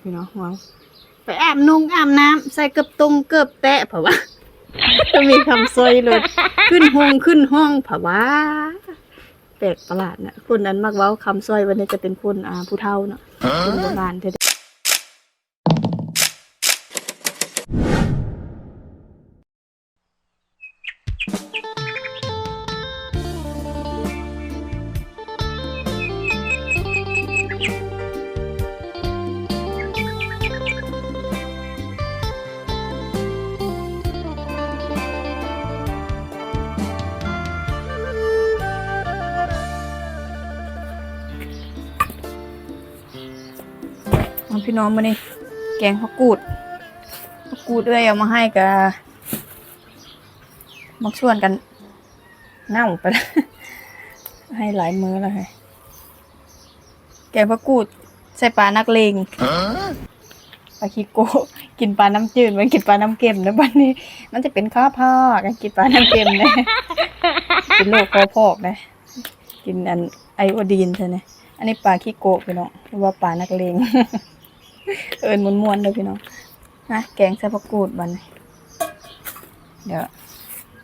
พี่น้องว้าวไปอาบนุ่งอาบน้ำใส่เกือบตรงเกือบแตะเพราะว่าก็มีคำซอยเลยขึ้นห้องขึ้นห้องเพราะว่าแปลกประหลาดนะคนนั้นมักเว้าคำซอยวันนี้จะเป็นคนอ่าผู้เฒ่าเนาะคนโบราณเท่ พี่น้องมาเนี่แกงผักกูดผักกูดเอ้ยเอามาให้กับมักชวนกันเน่าไปให้หลายมื้อแล้วไงแกงผักกูดใส่ปลานักเลงปลาคิโกกินปลาน้ำจืดมันกินปลาน้ำเค็มนะบ้านนี้ มันจะเป็นข้าวพอกกินปลาน้ำเค็มนะเป็นโรคคอพอกนะกินอันไอโอดีนใช่ไหมอันนี้ปลาขี้โกะพี่น้องหรือว่าปลานักเลง เอิญมวนๆเลยพี่น้องนะแกงใส่ผักกูดบันนี้เดี๋ยว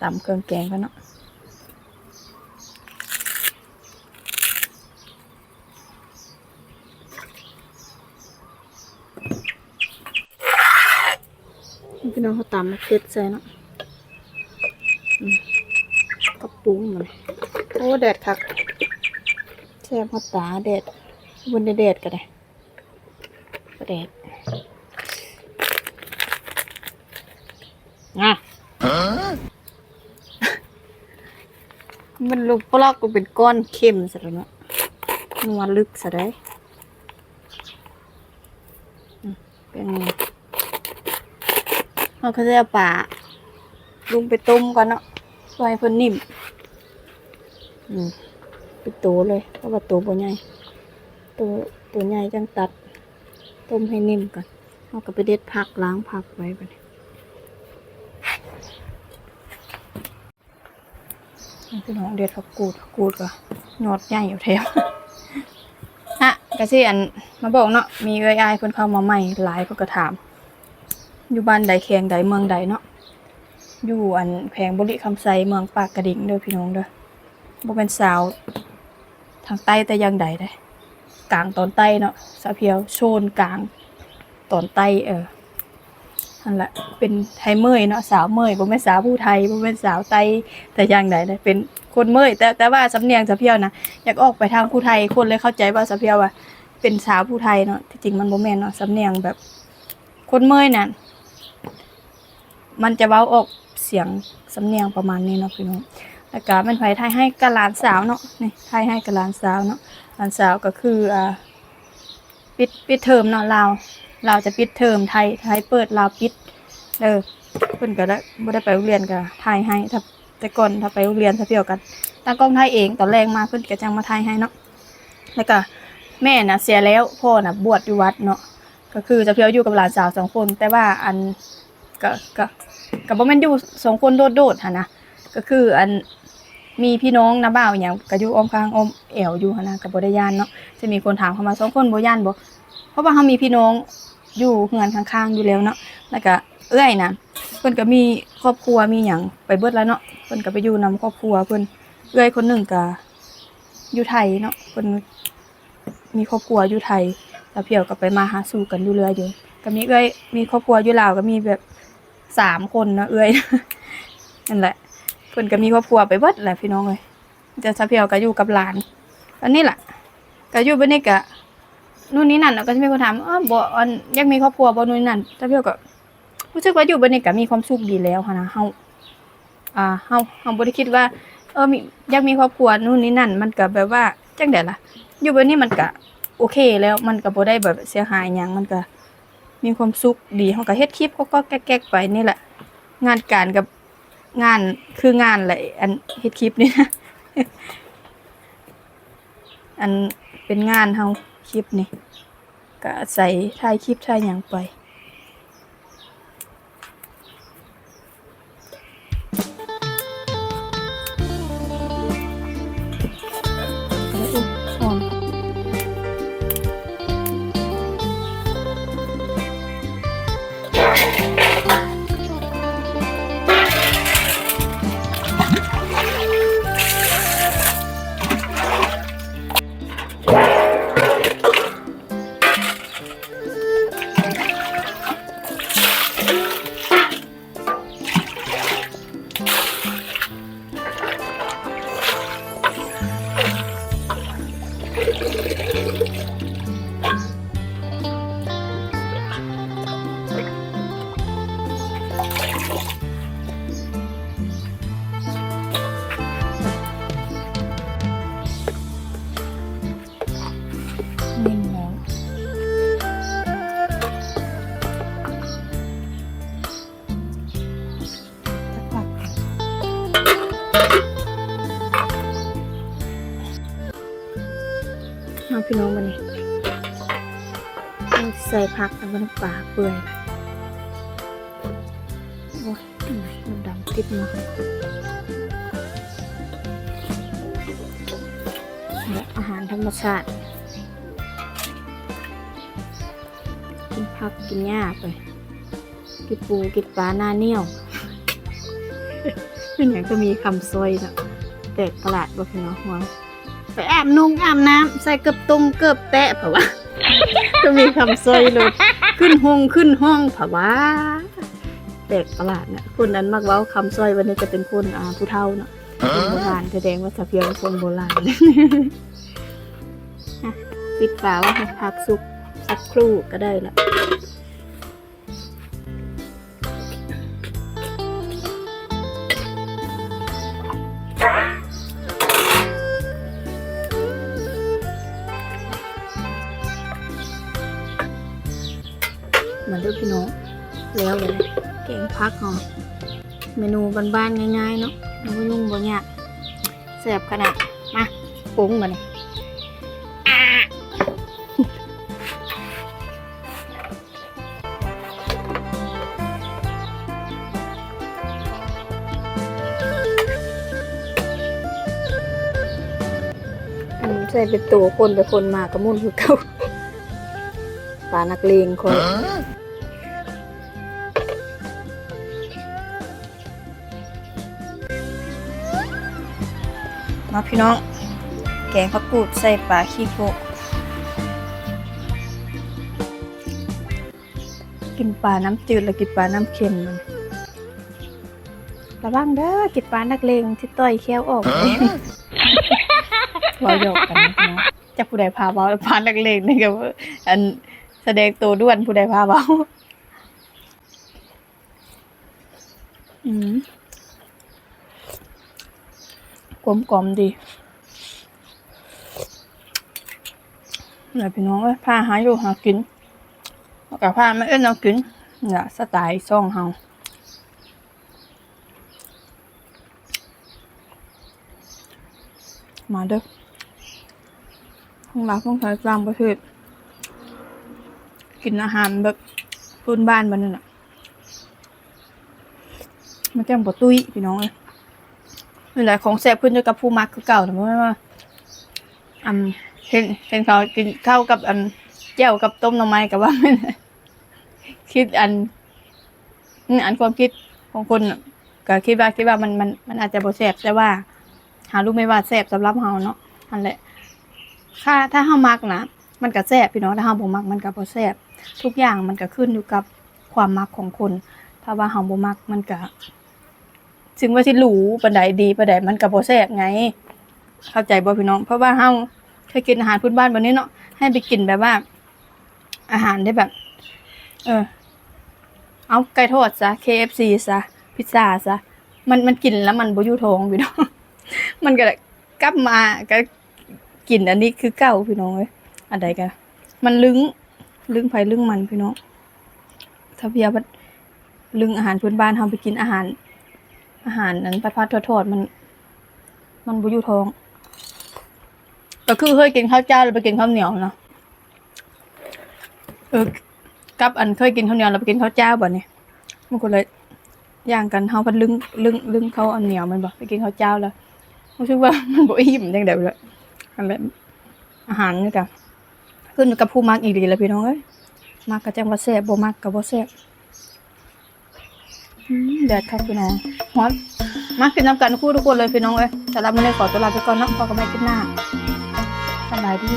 ตำเครื่องแกงกันเนาะพี่น้องเขาตำมาเผ็ดใส่เนาะอืมกระปุ้งมันโอ้แดดคักแช่พอตาแดดบนแดดก็ได้ แดดอะมันลูกปลอกก็เป็นก้อนเค็มซะแล้วเนาะนัวลึกซะได้อืมเป็นไงเราก็จะเอาป่าลุงไปต้มก่อนเนาะเพื่อให้เพิ่นนิ่มอืมเป็นตัวเลยเพราะว่าตัวบ่ใหญ่ตัวตัวใหญ่จังตัด ต้มให้นิ่มก่อนเอาก็ไปเด็ดผักล้างผักไว้ก่อนพี่น้องเด็ดผักกูดผักกูดก็ยอดใหญ่อยู่แถวฮะกระสิอันมาบอกเนาะมีเอ้ยอเพิ่นเข้ามาใหม่หลายเพิ่นก็ถาม อยู่บ้านใดแขงใดเมืองใดเนาะอยู่อันแขงบุรีคำไซเมืองปากกระดิ่งเด้อพี่น้องเด้อบ่เป็นสาว ทางใต้แต่ยังใดเด้ กลางตอนใต้เนาะสะเพียวโซนกลางตอนใต้เออนั่นแหละเป็นไทยเมยเนาะสาวเมยบ่แม่นสาวผู้ไทยบ่แม่นสาวไต้แต่อย่างใดนะเป็นคนเมยแต่แต่ว่าสำเนียงสะเพียวนะอยากออกไปทางผู้ไทยคนเลยเข้าใจว่าสะเพียวว่าเป็นสาวผู้ไทยเนาะที่จริงมันบ่แม่นเนาะสำเนียงแบบ คนเมยน่ะมันจะเว้าออกเสียงสำเนียงประมาณนี้เนาะพี่น้องแล้วก็มันไผไทยให้กับหลานสาวเนาะนี่ไทยให้กับหลานสาวเนาะ วันเสาร์ก็คืออ่าปิดปิดเทอมเนาะลาวลาจะปิดเทอมไทยไทยเปิดลาปิดเออเพิ่นก็ได้บ่ได้ไปโรงเรียนก็ไทยให้ถ้าแต่ก่อนถ้าไปโรงเรียนถ้าเที่ยวกันตั้งกล้องไทยเองตอนแรกมาเพิ่นก็จังมาไทยให้เนาะแล้วก็แม่น่ะเสียแล้วพ่อน่ะบวชอยู่วัดเนาะก็คือจะเพียวอยู่กับหลานสาวสองคน แต่ว่าอันก็ก็ก็บ่แม่นอยู่สองคนโดดๆหั่นนะก็คืออัน มีพี่น้องนะบ่าวอย่างก็อยู่อ้อมข้างอ้อมแอวอยู่นะกับบ่ได้ย่านเนาะจะมีคนถามเข้ามาสองคนบ่ย่านบ่เพราะว่าเฮามีพี่น้องอยู่เฮือนข้างๆอยู่แล้วเนาะแล้วก็เอื้อยนะเพิ่นก็มีครอบครัวมีหยังไปเบิดแล้วเนาะเพิ่นก็ไปอยู่นำครอบครัวเพิ่นเอื้อยคนหนึ่งก็อยู่ไทยเนาะเพิ่นมีครอบครัวอยู่ไทยแล้วเพียวก็ไปมาหาสู่กันอยู่เรื่อยอยู่ก็มีเอื้อยมีครอบครัวอยู่ลาวก็มีแบบสามคนเนาะเอื้อยนั่นแหละ เพิ่นก็มีครอบครัวไปเบิดแหละพี่น้องเอ้ยแต่ซาเพียวก็อยู่กับหลานอันนี้แหละก็อยู่บัดนี้ก็นู่นนี่นั่นเนาะก็จะมีคนถามเออบ่อันยากมีครอบครัวบ่นู่นนี่นั่นซาเพียวก็รู้สึกว่าอยู่บัดนี้ก็มีความสุขดีแล้วหั้นะเฮาอ่าเฮาเฮาบ่ได้คิดว่า เออมียากมีครอบครัวนู่นนี่นั่น มันก็แบบว่าจังได๋ล่ะ อยู่บัดนี้มันก็โอเคแล้วมันก็บ่ได้แบบเสียหายหยังมันก็มีความสุขดีเฮาก็เฮ็ดคลิปก็แก๊กๆไปนี่แหละ งานการกับ งานคืองานอะไรอันเฮ็ดคลิปนี่นะอันเป็นงานเฮาคลิปนี่ก็ใส่ถ่ายคลิปถ่ายอย่างไป มาพี่น้องมานี่ใส่ผักแล้วก็น้ำปลาเปื่อยโอ้ยมันดำติดมาและอาหารธรรมชาติ กินผักกินหญ้าไป กินปูกินปลาหน้าเนียวเป็นอย่างก็มีคำซอยนะแปลกประหลาดบ่พี่น้องหัว ไปอาบนุ่งอาบน้ำใส่เกือบตรงเกือบแตะเผะวะก็มีคำซอยเลยขึ้นห้องขึ้นห้องเผะวะแปลกประหลาดนะคนนั้นมักเว้าคำซอยวันนี้จะเป็นคนอ่าผู้เฒ่าเนาะคนโบราณแสดงว่าสะเพียงคนโบราณปิดฝาไว้ให้พักสุกสักครู่ก็ได้ละ มาดูพี่น้องแล้วเลยแกงพักเนาะเมนูบ้านๆง่ายๆเนาะไม่ยุ่งบ่ยากแซ่บขนาดมาปรุงมาเนี่ยอันใส่เป็นตัวคนไปคนมากระมุ่นคือเก่าปลานักเลงคน มาพี่น้อง แกงผักกูดใส่ปลาขี้โกะกินปลาน้ำจืดแล้วกินปลาน้ำเค็มมันระวังเด้อกินปลานักเลงที่ต่อยแค้วออกเราหยอกกันนะพี่น้องจะผู้ใดพาเบาพานักเลงนี่ก็ว่าอันแสดงตัวด้วนผู้ใดพาเบาอืมก ลมกลอมดีนี่พี่น้องเอ้ยพาหาอยู่หากินแล้วกับพาไม่เอ็นเอากินเนี่ยสไตล์ซ่องเฮามาเด้อห้องรักห้องใช้ต่างประเทศกินอาหารแบบพื้นบ้านมันนั่นน่ะมันแจ้งปตุ้ยพี่น้องเลย นี่แหละของแซ่บขึ้นกับผู้มักคือเก่าแต่ไม่ว่าอันเห็นเห็นเขากินข้าวกับอันแจ่วกับต้มหน่อไม้กับว่าไม่คิดอันนี่อันความคิดของคนก็คิดว่าคิดว่ามันมันมันอาจจะบ่แซ่บแต่ว่า หารู้ไหมว่าแซ่บสำหรับเฮาเนาะอันแหละถ้าถ้าเฮามักนะมันก็แซ่บพี่น้องถ้าเฮาบ่มักมันก็บ่แซ่บทุกอย่างมันก็ขึ้นอยู่กับความมักของคน ถ้าว่าเฮาบ่มักมันก็ ถึงว่าสิหรูปานใดดีปานใดมันก็บ่แซ่ไง เข้าใจบ่พี่น้อง เพราะว่าเฮาเคยกินอาหารพื้นบ้านแบบนี้เนาะให้ไปกินแบบว่า อาหารได้แบบ เออ เอาไก่ทอดซะ KFC ซะพิซซ่าซะมันมันกินแล้วมันบ่อยู่ท้องพี่น้องมันก็กลับมาก็กลิ่นอันนี้คือเก่าพี่น้องเอ้ยอันใดกันมันลึงลึงไผลึงมันพี่น้องถ้าเพียบลึงอาหารพื้นบ้านทำไปกินอาหาร อาหารนั้นพัดพัดทอดๆมัน มันบุยู่ท้องก็คือเคยกินข้าวเจ้าแล้วไปกินข้าวเหนียวเนาะเออกับอันเคยกินข้าวเหนียวแล้วไปกินข้าวเจ้าบ่เนี่ยมันก็เลยย่างกันเฮาพัดลึงลึงลึงข้าวอันเหนียวมันบ่ไปกินข้าวเจ้าแล้วรู้สึกว่ามันบ่อิ่มจังได๋เลยอันแบบอาหารนี่จ้ะขึ้นกับผู้มักอีกดีแล้วพี่น้องเอ้ยมักก็จังว่าแซ่บบ่มักก็บ่แซ่บ แดดครับพี่น้องฮอนมากินน้ำกันคู่ทุกคนเลยพี่น้องเอ้ยแต่ละมื้อนี้ขอตัวลาไปก่อนนะพอกันใหม่คลิปหน้าสบายดี